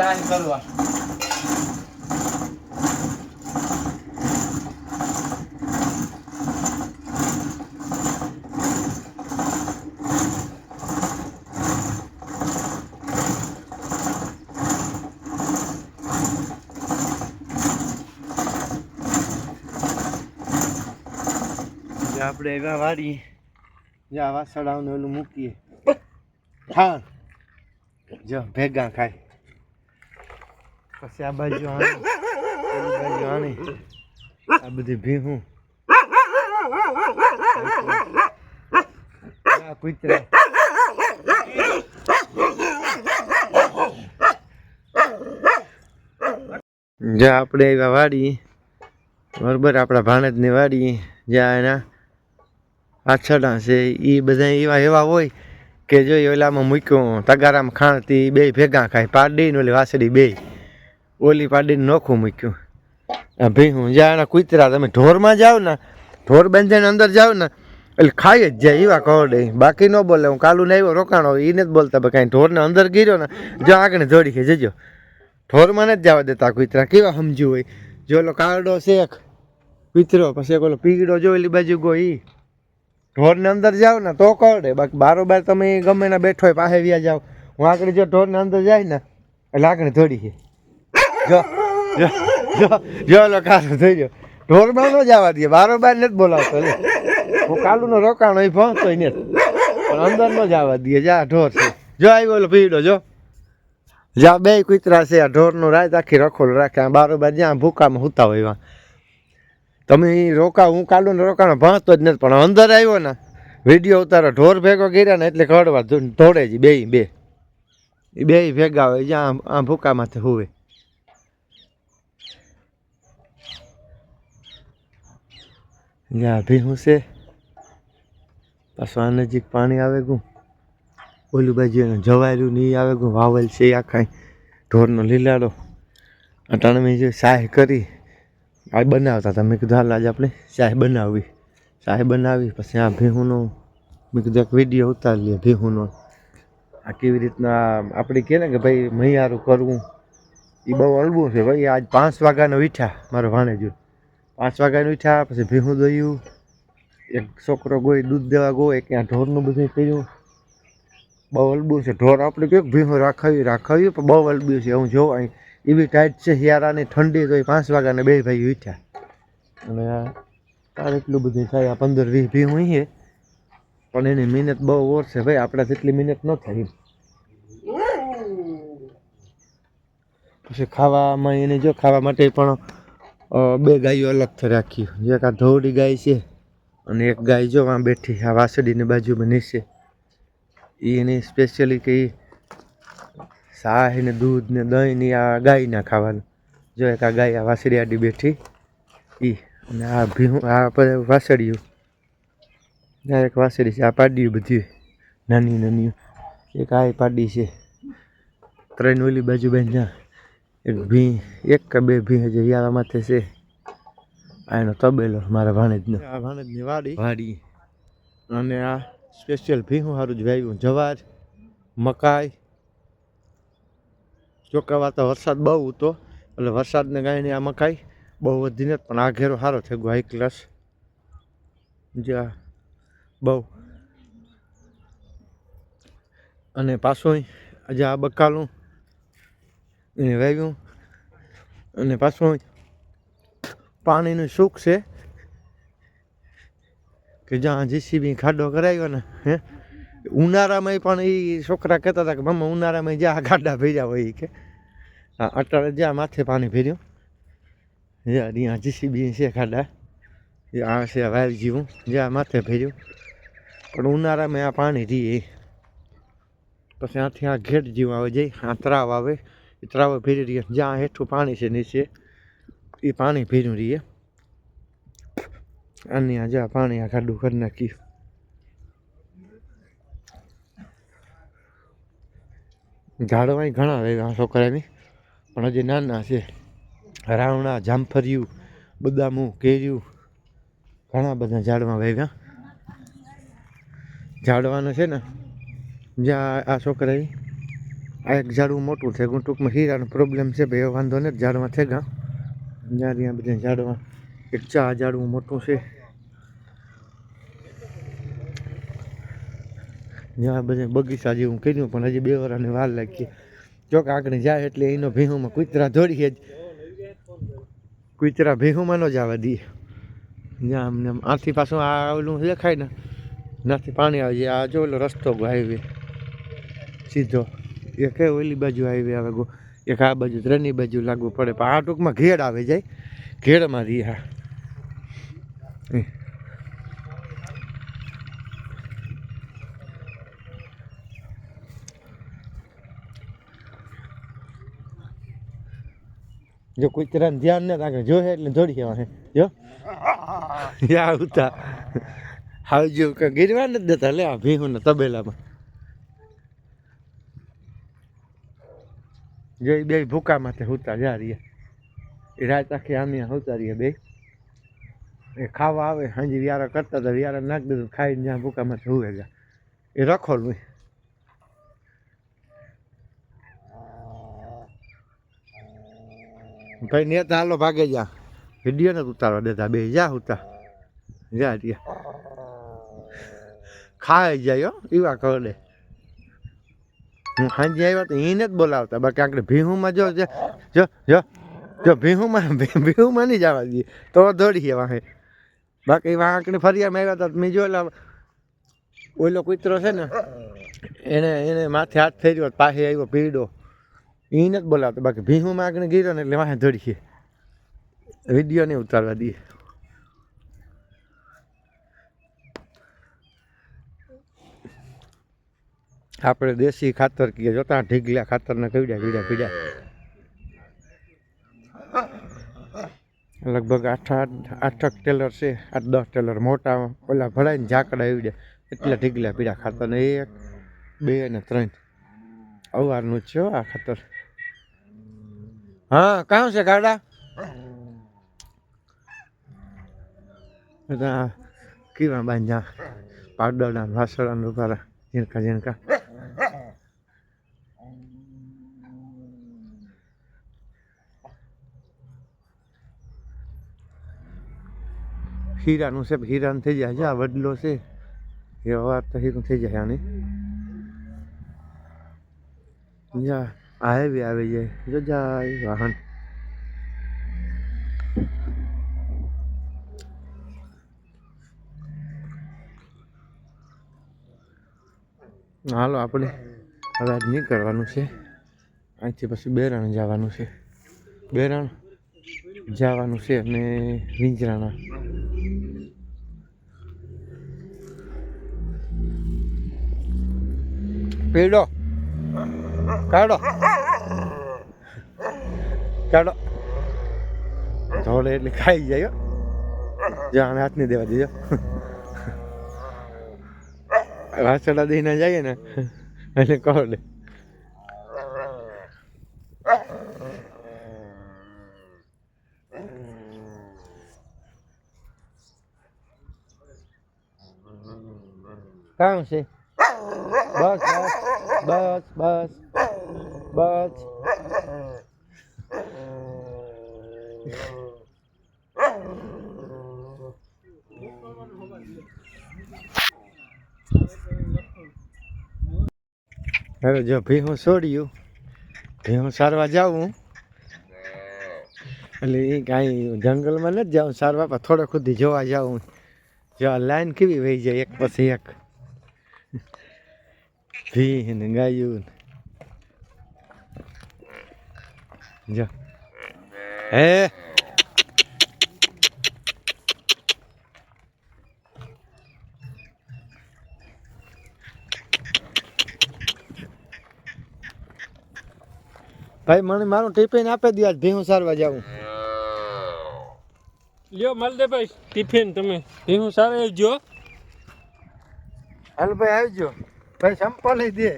ચાય કરવા જે આપણે એવા વાળી જે આવા સડાવને ઓલું મૂકીએ હા જો ભેગા ખાય પછી આ બાજુ બાજુ આ બધી ભીહું આ કૂતરા. જે આપણે એવા વાડી, બરોબર આપણા ભાણેજની વાડી, જ્યાં એના આછડા છે એ બધા એવા એવા હોય કે જો ઓલામાં મૂક્યો, તગારામાં ખાણતી બે ભેગા ખાય પાડી ને ઓલી વાસળી બે. ઓલી પાડીને નોખું મૂક્યું. આ હું જ્યાં કૂતરા, તમે ઢોરમાં જાઓ ને, ઢોર બાંધીને અંદર જાઓ ને, એટલે ખાઈ જ જાય એવા કવડે. બાકી ન બોલે, હું કાલુ ને આવ્યો, રોકાણો એને જ બોલતા ભાઈ કાંઈ ઢોરને અંદર ગીર્યો ને, જો આગળ જોડી કે જજો. ઢોરમાં નથી જવા દેતા કૂતરા, કેવા સમજ્યું હોય. જો ઓલો કારડો શેખ કૂતરો, પછી એક ઓલો પીગડો જો એલી બાજુ ગો ઈ. ઢોરને અંદર જાઓ ને, તો કરડે બાકી બારોબાર તમે ગમે ના બેઠો હોય પાસે વ્યા જાઓ. હું આગળ જો ઢોરને અંદર જાય ને, એટલે આગળ જોડી છે. જો જો જો જો ઓલો કારો થઈ ગયો. ઢોરમાં ન જવા દે બારોબાર નથી બોલાવતો, લે. હું કાલુનો રોકાણો એ પહોંચતો ને પણ અંદર ન જવા દે, જા ઢોર છે. જો આવ્યો ઓલો પીડો જો. જ્યાં બે કૂતરા છે, આ ઢોરનું રાત આખી રખોલ રાખે. આ બારોબાર જ્યાં ભૂકામાં હુતા હોય એવા. તમે રોકા, હું કાલું ને રોકાણો ભણતો જ નથી, પણ અંદર આવ્યો ને, વીડિયો ઉતારો, ઢોર ભેગો કર્યા ને એટલે કડવા ધોડે જ બે બે. બે ભેગા હોય, જ્યાં આ ભૂકામાંથી હુવે. જ્યાં ભીહું છે. પાછું આ નજીક પાણી આવે ગું. ઓલી બાજુ એને જવાયેલું નહીં આવે ગું. વાવેલ છે એ કાંઈ. ઢોરનો લીલાડો. અટાણે મેં જે સાહ કરી. આ બનાવતા હતા. મેં કીધું હાલ આજે આપણે ચાય બનાવવી ચાય બનાવી. પછી આ ભીહુંનો મેં કીધું એક વીડિયો ઉતારી લઈએ ભીહુંનો. આ કેવી રીતના આપણે કહે ને કે ભાઈ મૈયારું કરવું. એ બહુ અલબું છે ભાઈ. આજ પાંચ વાગ્યાનો વીઠા મારો ભાણેજો પાંચ વાગ્યાનું ઉઠ્યા પછી ભીહું દોયું એક છોકરો ગોય દૂધ દેવા ગયો એક ત્યાં ઢોરનું બધું કર્યું. બહુ અલબું છે. ઢોર આપણે કહ્યું ભીહું રાખાવ્યું રાખાવ્યું પણ બહુ અલબ્યું છે. હું જોઉં અહીં એવી ટાઈટ છે હિયારાની ઠંડી તો એ પાંચ વાગ્યાને બે ભાઈ ઉઠ્યા. અને આ તાર એટલું બધું થાય આ પંદર વીસ ભી હું છે પણ એની મહેનત બહુ ઓર છે ભાઈ આપણે જેટલી મહેનત ન થાય પછી ખાવામાં એને જો ખાવા માટે પણ બે ગાયો અલગથી રાખી. જે આ ધોળી ગાય છે અને એક ગાય જો આમ બેઠી આ વાસળીની બાજુમાં નીચે. એ એની સ્પેશિયલી કે શાહ ને દૂધ ને દહીં ને આ ગાયના ખાવાનું. જો એક આ ગાય આ વાસળી આડી બેઠી. ઈ અને આ ભીહું, આ વાસળિયું આ એક વાસળી છે, આ પાડ્યું બધી. નાની નાની. એક આ પાડી છે. ત્રણ ઓલી બાજુ બેન જ્યાં એક ભી એક કે બે ભી હજી યારા માથે છે. આ એનો તબેલો મારા ભાણેજનો. આ ભાણેજની વાડી. વાડી. અને આ સ્પેશિયલ ભીહું સારું જ વાવ્યું જવાર મકાઈ. ચોકાવા તો વરસાદ બહુ હતો. એટલે વરસાદને કારણે આ મકાઈ બહુ વધી નથી પણ આ ઘેરો સારો થઈ ગયો હાઈ ક્લાસ જ્યાં બહુ. અને પાછું આજે આ બકાલું એને વાવ્યું અને પાછું પાણીનું સુખ છે કે જ્યાં જીસીબી ખાડો કરાવ્યો ને, હે? ઉનાળામાં પણ એ છોકરા કહેતા હતા કે મમ્મા ઉનાળામાં જ્યાં ખાડા ભેર્યા હોય કે. હા અટાણે જ્યાં માથે પાણી ભેર્યું યાર અહીંયા જીસીબી છે ખાડા આ છે વાવ જીવું, જ્યાં માથે ભેર્યું. પણ ઉનાળામાં આ પાણી રીએ પછી આથી આ ઘેટ જીવ આવે જઈ આ તરાવ આવે. એ તરાવ ભેરી રહીએ જ્યાં હેઠું પાણી છે, નીચે એ પાણી ભેર્યું રહીએ અને આ જ્યાં પાણી આ ખાડું કરી નાખ્યું. ઝાડવાય ઘણા વેગા છોકરાની, પણ હજી નાના છે. રાવણા, જામફરિયું, બદામું કેર્યું ઘણા બધા ઝાડમાં વેગા ઝાડવાના છે ને, જ્યાં આ છોકરાએ આ એક ઝાડવું મોટું થઈ ગયું ટૂંકમાં હીરાનો પ્રોબ્લેમ છે ભાઈ એવો વાંધો નથી ઝાડમાં થઈ ગયા જ્યાં ત્યાં બધા ઝાડમાં એક ચા ઝાડવું મોટું છે. જ્યાં બધે બગીચા જેવું કર્યું, પણ હજી બે વર્ષની વાર લાગી. જો કે આગળ જાય એટલે એનો ભીહુમાં કૂતરા દોડીએ જ. કૂતરા ભીહુમાં ન જવા દઈએ. જ્યાં અમને આમ, આથી પાછું આ ઓલું દેખાય ને, નાથી પાણી આવે છે, આ જો ઓલો રસ્તો હાઈવે સીધો. એક ઓલી બાજુ આવે ગો? એક આ બાજુ ત્રણની બાજુ લાગવું પડે, પણ આ ટૂંકમાં ઘેડ આવે જાય. ઘેડમાં રહી હા. જો કોઈ તરા ધ્યાન ન રાખે, જો એટલે દોડી જવા જો. યા ઉતા. આવજો કે ગીરવા નથી દેતા, લે આ ભીહું ને તબેલામાં. જો એ બે ભૂકા માથે હુતા જા રહ્યા એ રાત આખી આમી હુતા રહીએ બે. એ ખાવા આવે, હાંજી વ્યારા કરતા હતા, વ્યારા નાખ દીધું, ખાઈને જ્યાં ભૂકા માથે હુવે ગયા એ રખોલું ભાઈ નેતા હાલો ભાગે જા. વીડિયો નથી ઉતારવા દેતા બે, જા ઉતા જા રહ્યા ખાઈ જાય એવા કરે હું સાંજે આવ્યો તો એને જ બોલાવતા. બાકી આપણે ભીહુમાં જો જો જો જો ભીહુમાં ભીહુમાં નહીં જવા દઈએ. તો દોડીએ વાહે બાકી વાં આંકડે ફરિયામાં આવ્યા હતા મેં જોયેલા ઓલો કૂતરો છે ને, એને એને માથે હાથ ફેર્યો પાસે આવ્યો પીડો એને જ બોલાવતો. બાકી ભીહુમાં આગળ ગીરો ને એટલે વાહે દોડીએ. વીડિયો નહીં ઉતારવા દઈએ. આપણે દેશી ખાતર કહીએ, જોતા ઢીગલા ખાતરને કીડા કીડા પીડા લગભગ આઠ આઠ આઠક ટેલર છે, આઠ દસ ટેલર મોટા, ઓલા ભરાઈને ઝાકડા આવી જાય એટલા ઢીગલા પીડા ખાતરને એક, બે ને ત્રણ. અવારનું છે આ ખાતર. હા, કાં છે ગાડા? કેવા બાંધ્યા પાવડરના વાસળાનું ઊભા ઝીણકા ઝીણકા. હીરાનું છે, હીરાનું થઈ જાય. છે આ વડલો છે. એ વાર તો હીરું થઈ જાય આની. જા બી આવી જાય. જો જાય વાહન. હાલો, આપણે હવે આજ નીકળવાનું છે. અહીંથી પછી બેરણ જવાનું છે. બેરણ જવાનું છે અને વિંજરાણા પીડો. કાઢો. કાઢો. ધોળે એટલે ખાઈ જાય. જો આને હાથ નહીં દેવા દેજો. વાસડા દઈને જઈએ ને એટલે કહો લે. કામ છે? બસ બસ બસ બસ બસ હવે જો ભીહું છોડ્યું ભીહું સારવા જાઉં એટલે એ કાંઈ જંગલમાં નથી જાઉં સારવા પણ થોડોક સુધી જોવા જાઉં. જો આ લાઈન કેવી વહી જાય એક પછી એક. ભીહ ને ગાયું. જો હે ભાઈ મને મારું ટિફિન આપી દે આજ ભીહું સારવા જાવું લ્યો મલદેભાઈ ટિફિન તમે ભીહું સારા આવજો હાલ ભાઈ આવજો ભાઈ, સંપલ દે.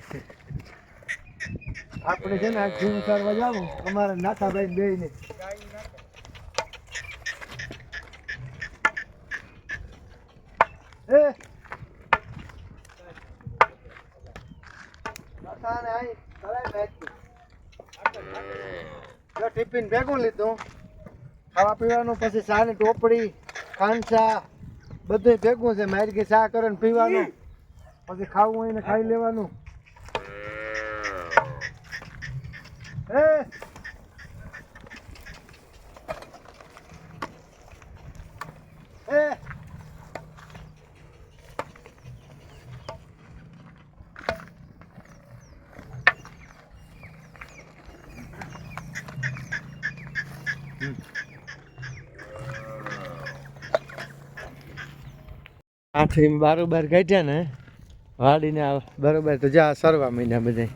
આપણે છે ને આ જીવ કરવા જાવું. અમારા નાથાભાઈ બે ને એ! ટિફિન ભેગું લીધું. ખાવા પીવાનું પછી ચાની ટોપડી ખાંસા બધું ભેગું છે. મારી કે ચા કરે ને પીવાનું. પછી ખાવું હોય ને ખાઈ લેવાનું. એ એ આથી બારોબાર કાઢ્યા ને. વાડીને આવે બરોબર તો જા સરવા મહિના બધા.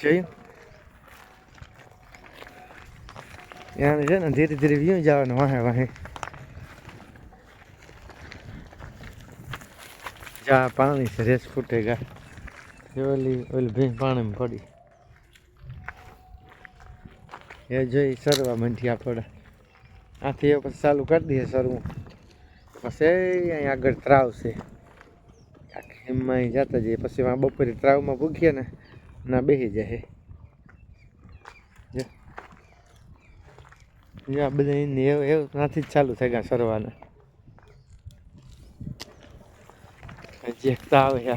જોયું ત્યાં છે ને ધીરે ધીરે વ્યૂ જવાનું વાહે વાહે. જા પાણી છે, રેસ ફૂટેગા એ ઓલી ઓલી ભીં પાણીમાં પડી. એ જોઈ સરવા મંડી આપણે આથી એ પછી ચાલુ કરી દઈએ સરવું. પછી અહીં આગળ ત્રાવ છે એમાં જતા જઈએ. પછી વાં બપોરે ત્રાવમાં પૂગીએ ને ના બેસી જાય આ બધા એને એવું એવું ત્યાંથી જ ચાલુ થઈ ગયા સરવાના. હજી એક તાવ આવે